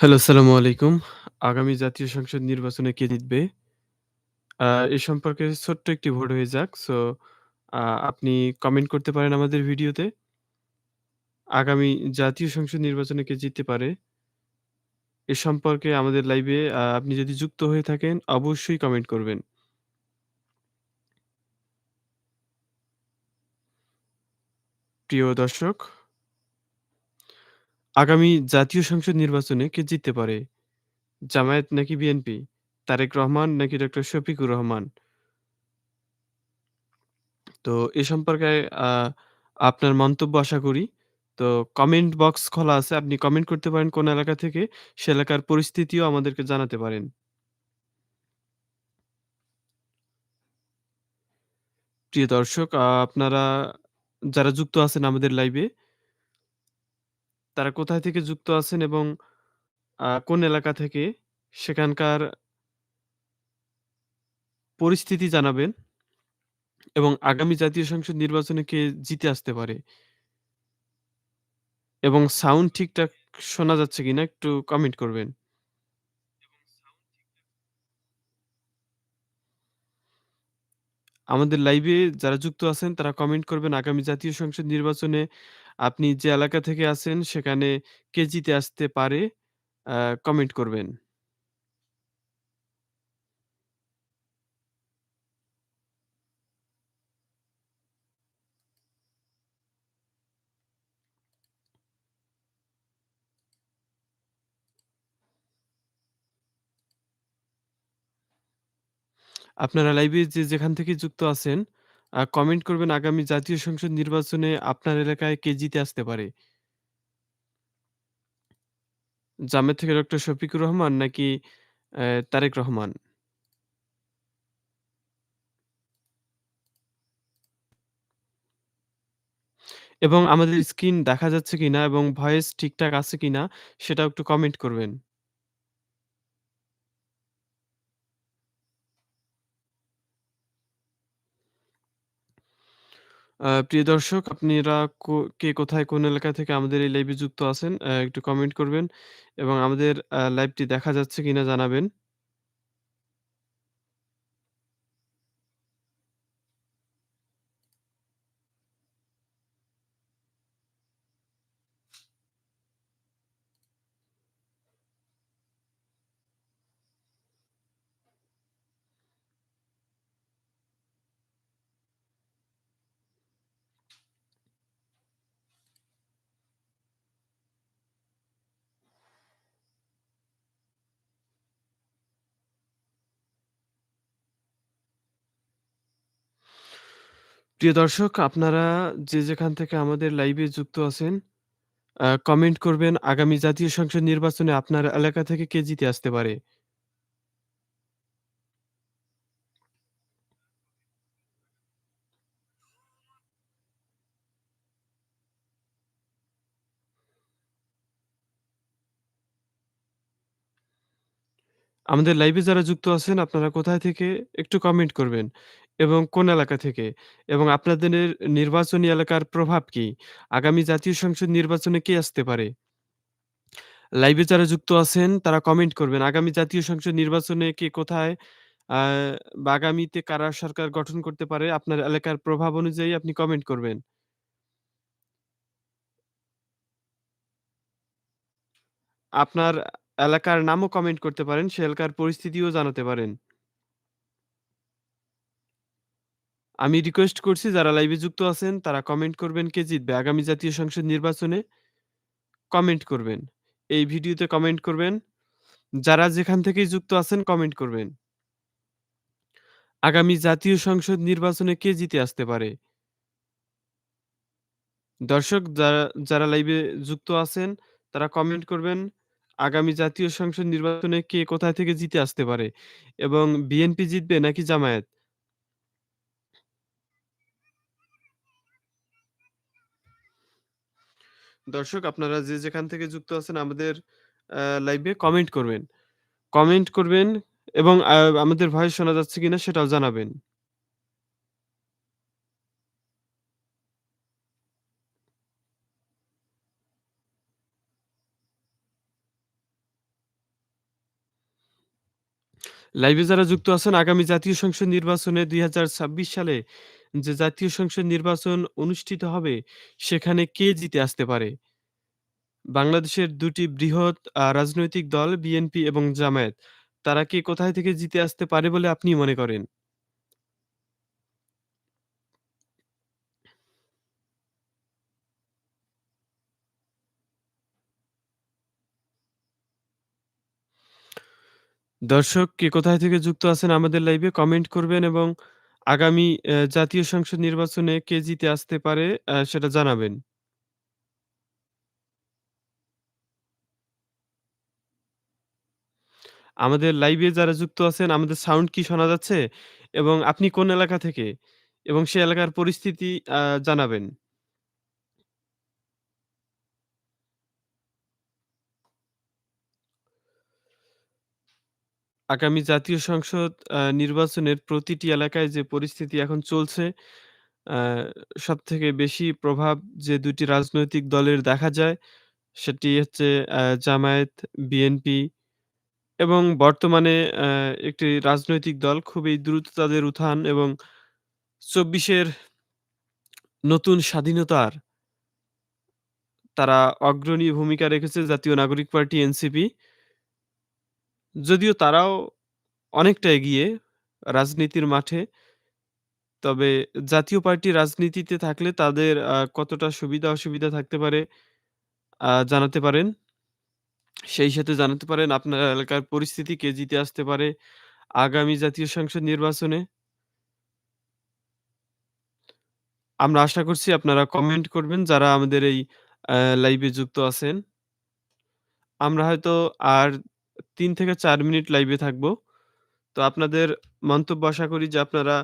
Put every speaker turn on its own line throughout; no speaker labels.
Hello, আসসালামু আলাইকুম। আগামী জাতীয় সংসদ নির্বাচনে কে জিতবে? এ সম্পর্কে ছোট্ট একটি ভোট হয়ে যাক। সো আপনি কমেন্ট করতে পারেন আমাদের ভিডিওতে। আগামী জাতীয় সংসদ নির্বাচনে কে জিততে পারে? এ সম্পর্কে আমাদের লাইভে আপনি যদি যুক্ত হয়ে থাকেন অবশ্যই কমেন্ট করবেন। প্রিয় দর্শক আগামী জাতীয় সংসদ নির্বাচনে কে জিততে পারে? জামায়াত নাকি বিএনপি? তারেক রহমান নাকি ডক্টর শফিকুর রহমান? তো এ সম্পর্কে আপনার মন্তব্য আশা করি। তো কমেন্ট বক্স খোলা আছে। আপনি কমেন্ট করতে পারেন কোন এলাকা থেকে। সে এলাকার পরিস্থিতিও আমাদেরকে জানাতে পারেন। প্রিয় দর্শক আপনারা যারা যুক্ত আছেন আমাদের লাইভে তারা কোথায় থেকে যুক্ত আছেন এবং কোন এলাকা থেকে সেখানকার পরিস্থিতি জানাবেন এবং আগামী জাতীয় সংসদ নির্বাচনে কে জিতে আসতে পারে? এবং সাউন্ড ঠিকঠাক শোনা যাচ্ছে কিনা একটু কমেন্ট করবেন। আমাদের লাইভে যারা যুক্ত আছেন, তারা কমেন্ট করবেন আগামী জাতীয় সংসদ নির্বাচনে আপনি যে এলাকা থেকে আছেন, সেখানে কে জিতে আসতে পারে কমেন্ট করবেন। আপনারা লাইভে যে, যেখান থেকে যুক্ত আছেন কমেন্ট করবেন আগামী জাতীয় সংসদ নির্বাচনে আপনার এলাকায় কে জিতে আসতে পারে? জামায়াত থেকে ডক্টর শফিকুর রহমান নাকি তারেক রহমান? এবং আমাদের স্ক্রিন দেখা যাচ্ছে কিনা এবং ভয়েস ঠিকঠাক আছে কিনা, সেটাও একটু কমেন্ট করবেন। প্রিয় দর্শক, আপনারা কো, কে কোথায় কোন এলাকা থেকে আমাদের এই লাইভে যুক্ত আছেন একটু কমেন্ট করবেন এবং আমাদের লাইভটি দেখা যাচ্ছে কিনা জানাবেন। প্রিয় দর্শক, আপনারা যে যেখান থেকে আমাদের লাইভে যুক্ত আছেন কমেন্ট করবেন আগামী জাতীয় সংসদ নির্বাচনে আপনার এলাকা থেকে কে জিতে আসতে পারে? আমাদের লাইভে যারা যুক্ত আছেন, আপনারা কোথায় থেকে একটু কমেন্ট করবেন এবং কোন এলাকা থেকে এবং আপনাদের নির্বাচনী এলাকার প্রভাব কি? আগামী জাতীয় সংসদ নির্বাচনে কে আসতে পারে? লাইভে যারা যুক্ত আছেন তারা কমেন্ট করবেন। আগামী জাতীয় সংসদ নির্বাচনে কে কোথায় বা আগামীতে কারা সরকার গঠন করতে পারে আপনার এলাকার প্রভাব অনুযায়ী আপনি কমেন্ট করবেন। আপনার এলাকার নামও কমেন্ট করতে পারেন, সে এলাকার পরিস্থিতিও জানাতে পারেন। আমি রিকোয়েস্ট করছি, যারা লাইভে যুক্ত আছেন, তারা কমেন্ট করবেন কে জিতবে আগামী জাতীয় সংসদ নির্বাচনে কমেন্ট করবেন। এই ভিডিওতে কমেন্ট করবেন। যারা যেখান থেকেই যুক্ত আছেন কমেন্ট করবেন। আগামী জাতীয় সংসদ নির্বাচনে কে জিতে আসতে পারে? দর্শক, যারা যারা লাইভে যুক্ত আছেন, তারা কমেন্ট করবেন, আগামী জাতীয় সংসদ নির্বাচনে কে কোথায় থেকে জিতে আসতে পারে এবং বিএনপি জিতবে নাকি জামায়াত? দর্শক, আপনারা যে যেখান থেকে যুক্ত আছেন আমাদের লাইভে কমেন্ট করবেন। কমেন্ট করবেন এবং আমাদের ভয়েস শোনা যাচ্ছে কিনা সেটাও জানাবেন। লাইভে যারা যুক্ত আছেন আগামী জাতীয় সংসদ নির্বাচনে দুই হাজার ছাব্বিশ সালে যে জাতীয় সংসদ নির্বাচন অনুষ্ঠিত হবে, সেখানে কে জিতে আসতে পারে? বাংলাদেশের দুটি বৃহৎ রাজনৈতিক দল বিএনপি এবং জামায়াত। তারা কে কোথায় থেকে জিতে আসতে পারে বলে আপনি মনে করেন? দর্শক কে কোথায় থেকে যুক্ত আছেন আমাদের লাইভে কমেন্ট করবেন এবং আগামী জাতীয় সংসদ নির্বাচনে কে জিতে আসতে পারে সেটা জানাবেন। আমাদের লাইভে যারা যুক্ত আছেন, আমাদের সাউন্ড কি শোনা যাচ্ছে? এবং আপনি কোন এলাকা থেকে? এবং সে এলাকার পরিস্থিতি জানাবেন। আগামী জাতীয় সংসদ নির্বাচনের প্রতিটি এলাকায় যে পরিস্থিতি এখন চলছে, আ সবথেকে বেশি প্রভাব যে ২ টি রাজনৈতিক দলের দেখা যায়, সেটি হচ্ছে জামায়াত, বিএনপি এবং বর্তমানে একটি রাজনৈতিক দল খুবই দ্রুত তাদের উত্থান এবং ২৪ এর নতুন স্বাধীনতার তারা অগ্রণী ভূমিকা রেখেছে জাতীয় নাগরিক পার্টি এনসিপি। যদিও তারাও অনেকটা এগিয়ে রাজনীতির মাঠে। তবে জাতীয় পার্টি রাজনীতিতে থাকলে তাদের কতটা সুবিধা-অসুবিধা থাকতে পারে জানাতে পারেন। সেই সাথে জানাতে পারেন আপনার এলাকার পরিস্থিতি কে জিতে আসতে পারে আগামী জাতীয় সংসদ নির্বাচনে? আমরা আশা করছি আপনারা কমেন্ট করবেন যারা আমাদের এই লাইভে যুক্ত আছেন। আমরা হয়তো আর ৩ থেকে চার মিনিট লাইভে থাকব। তো আপনাদের মন্তব্য আশা করি যে আপনারা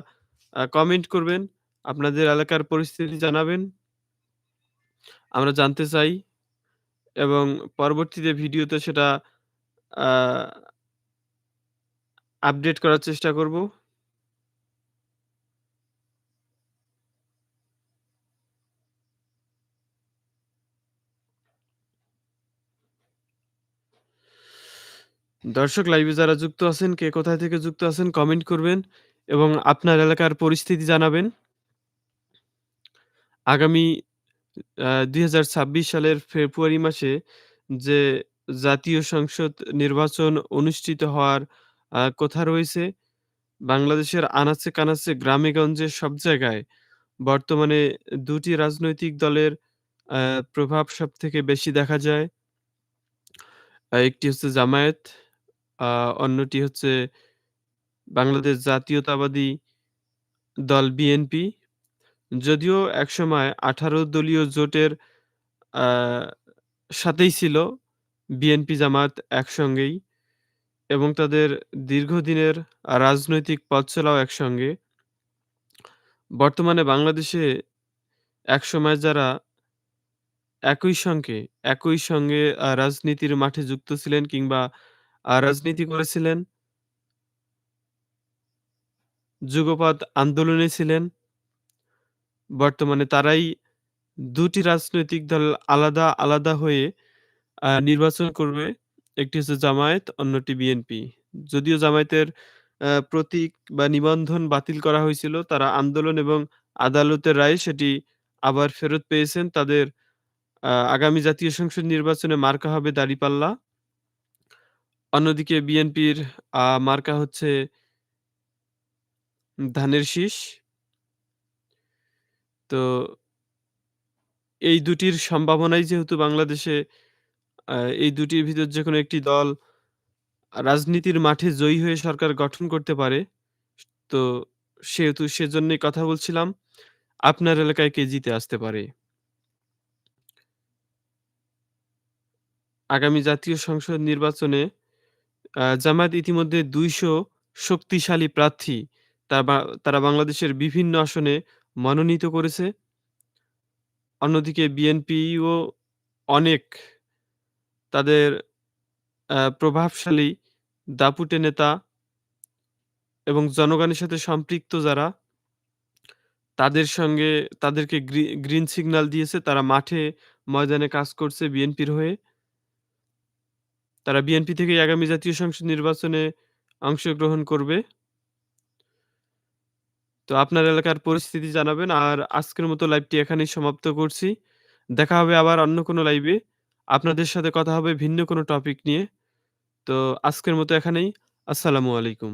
কমেন্ট করবেন, আপনাদের এলাকার পরিস্থিতি জানাবেন। আমরা জানতে চাই এবং পরবর্তীতে ভিডিওতে সেটা আপডেট করার চেষ্টা করব। দর্শক লাইভে যারা যুক্ত আছেন, কে কোথায় থেকে যুক্ত আছেন কমেন্ট করবেন এবং আপনার এলাকার পরিস্থিতি জানাবেন। আগামী ২০২৬ সালের ফেব্রুয়ারি মাসে যে জাতীয় সংসদ নির্বাচন অনুষ্ঠিত হওয়ার কথা রয়েছে, বাংলাদেশের আনাচে-কানাচে, গ্রামে-গঞ্জে সব জায়গায় বর্তমানে দুটি রাজনৈতিক দলের প্রভাব সবথেকে বেশি দেখা যায়। একটি হচ্ছে জামায়াত, অন্যটি হচ্ছে বাংলাদেশ জাতীয়তাবাদী দল বিএনপি। যদিও একসময় ১৮ দলীয় জোটের সাথেই ছিল বিএনপি জামাত একসঙ্গেই এবং তাদের দীর্ঘদিনের রাজনৈতিক পথ চলাও একসঙ্গে। বর্তমানে বাংলাদেশে একসময় যারা একই সঙ্গে একই সঙ্গে রাজনীতির মাঠে যুক্ত ছিলেন কিংবা রাজনীতি করেছিলেন যুগপৎ আন্দোলনে ছিলেন। বর্তমানে তারাই দুটি রাজনৈতিক দল আলাদা, আলাদা হয়ে নির্বাচন করবে। একটি হচ্ছে জামায়াত, অন্যটি বিএনপি। যদিও জামায়াতের প্রতীক বা নিবন্ধন বাতিল করা হয়েছিল, তারা আন্দোলন এবং আদালতের রায়ে সেটি আবার ফেরত পেয়েছেন। তাদের আগামী জাতীয় সংসদ নির্বাচনে মার্কা হবে দাঁড়িপাল্লা। অন্যদিকে বিএনপির মার্কা হচ্ছে ধানের শীষ। তো এই দুটির সম্ভাবনাই যেহেতু বাংলাদেশে এই দুটির ভিতর যেকোনো একটি দল রাজনীতির মাঠে জয়ী হয়ে সরকার গঠন করতে পারে। তো সেহেতু সেজন্যই কথা বলছিলাম। আপনার এলাকায় কে জিতে আসতে পারে? আগামী জাতীয় সংসদ নির্বাচনে জামায়াত ইতিমধ্যে ২০০ শক্তিশালী প্রার্থী তা বা, তারা বাংলাদেশের বিভিন্ন আসনে মনোনীত করেছে। অন্যদিকে বিএনপিও অনেক তাদের প্রভাবশালী দাপুটে নেতা এবং জনগণের সাথে সম্পৃক্ত যারা, তাদের সঙ্গে তাদেরকে গ্রি, গ্রিন সিগন্যাল দিয়েছে। তারা মাঠে ময়দানে কাজ করছে বিএনপির হয়ে। তারা বিএনপি থেকে আগামী জাতীয় সংসদ নির্বাচনে অংশগ্রহণ করবে। তো আপনার এলাকার পরিস্থিতি জানাবেন। আর আজকের মতো লাইভটি এখানেই সমাপ্ত করছি। দেখা হবে আবার অন্য কোনো লাইভে। আপনাদের সাথে কথা হবে ভিন্ন কোনো টপিক নিয়ে। তো আজকের মতো এখানেই। আসসালামু আলাইকুম।